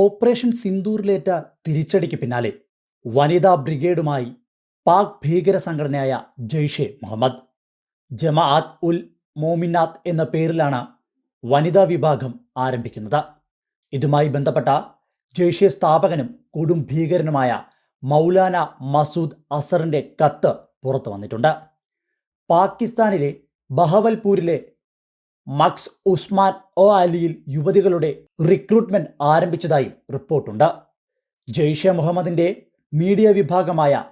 Operation സിന്ദൂറിലേറ്റ തിരിച്ചടിക്ക് പിന്നാലെ വനിതാ ബ്രിഗേഡുമായി പാക് ഭീകര സംഘടനയായ ജെയ്ഷെ മുഹമ്മദ്. ജമാഅത്ത് ഉൽ മോമിനാത്ത് എന്ന പേരിലാണ് വനിതാ വിഭാഗം ആരംഭിക്കുന്നത്. ഇതുമായി ബന്ധപ്പെട്ട ജെയ്ഷെ സ്ഥാപകനും കൊടും ഭീകരനുമായ മൗലാന മസൂദ് അസറിന്റെ കത്ത് പുറത്തു വന്നിട്ടുണ്ട് പാകിസ്ഥാനിലെ ബഹവൽപൂരിലെ മക്സ് ഉസ്മാൻ ഒ അലിയിൽ യുവതികളുടെ റിക്രൂട്ട്മെന്റ് ആരംഭിച്ചതായും റിപ്പോർട്ടുണ്ട്. ജെയ്ഷെ മുഹമ്മദിന്റെ മീഡിയ വിഭാഗമായ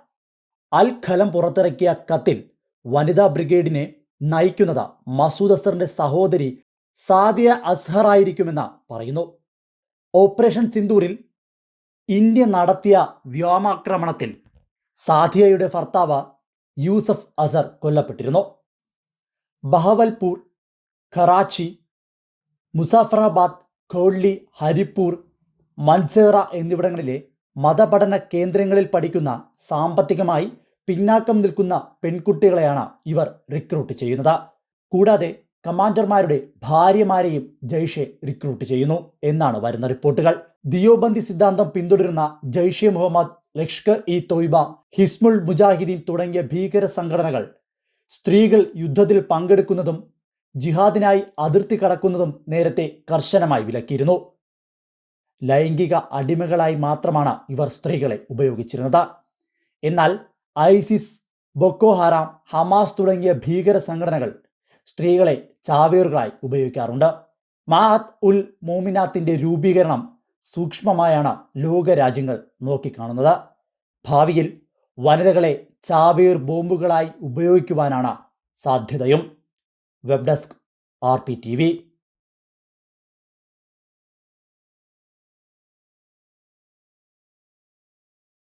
അൽ ഖലം പുറത്തിറക്കിയ കത്തിൽ വനിതാ ബ്രിഗേഡിനെ നയിക്കുന്നത് മസൂദ് അസറിന്റെ സഹോദരി സാദിയ അസ്ഹർ ആയിരിക്കുമെന്ന് പറയുന്നു. ഓപ്പറേഷൻ സിന്ദൂരിൽ ഇന്ത്യ നടത്തിയ വ്യോമാക്രമണത്തിൽ സാദിയയുടെ ഭർത്താവ് യൂസഫ് അസർ കൊല്ലപ്പെട്ടിരുന്നു. ബഹവൽപൂർ കറാച്ചി മുസാഫറാബാദ് കോഡ്ലി ഹരിപ്പൂർ മൻസേറ എന്നിവിടങ്ങളിലെ മതപഠന കേന്ദ്രങ്ങളിൽ പഠിക്കുന്ന സാമ്പത്തികമായി പിന്നാക്കം നിൽക്കുന്ന പെൺകുട്ടികളെയാണ് ഇവർ റിക്രൂട്ട് ചെയ്യുന്നത്. കൂടാതെ കമാൻഡർമാരുടെ ഭാര്യമാരെയും ജയ്ഷെ റിക്രൂട്ട് ചെയ്യുന്നു എന്നാണ് വരുന്ന റിപ്പോർട്ടുകൾ. ദിയോബന്ദി സിദ്ധാന്തം പിന്തുടരുന്ന ജയ്ഷെ മുഹമ്മദ് ലഷ്കർ ഇ തോയ്ബ ഹിസ്മുൾ മുജാഹിദീൻ തുടങ്ങിയ ഭീകര സംഘടനകൾ സ്ത്രീകൾ യുദ്ധത്തിൽ പങ്കെടുക്കുന്നതും ജിഹാദിനായി അതിർത്തി കടക്കുന്നതും നേരത്തെ കർശനമായി വിലക്കിയിരുന്നു. ലൈംഗിക അടിമകളായി മാത്രമാണ് ഇവർ സ്ത്രീകളെ ഉപയോഗിച്ചിരുന്നത്. എന്നാൽ ഐസിസ് ബൊക്കോ ഹറാം ഹമാസ് തുടങ്ങിയ ഭീകര സംഘടനകൾ സ്ത്രീകളെ ചാവേറുകളായി ഉപയോഗിക്കാറുണ്ട്. മാത് ഉൽ മോമിനാത്തിന്റെ രൂപീകരണം സൂക്ഷ്മമായാണ് ലോകരാജ്യങ്ങൾ നോക്കിക്കാണുന്നത്. ഭാവിയിൽ വനിതകളെ ചാവേർ ബോംബുകളായി ഉപയോഗിക്കുവാനാണ് സാധ്യതയും. webdesk rptv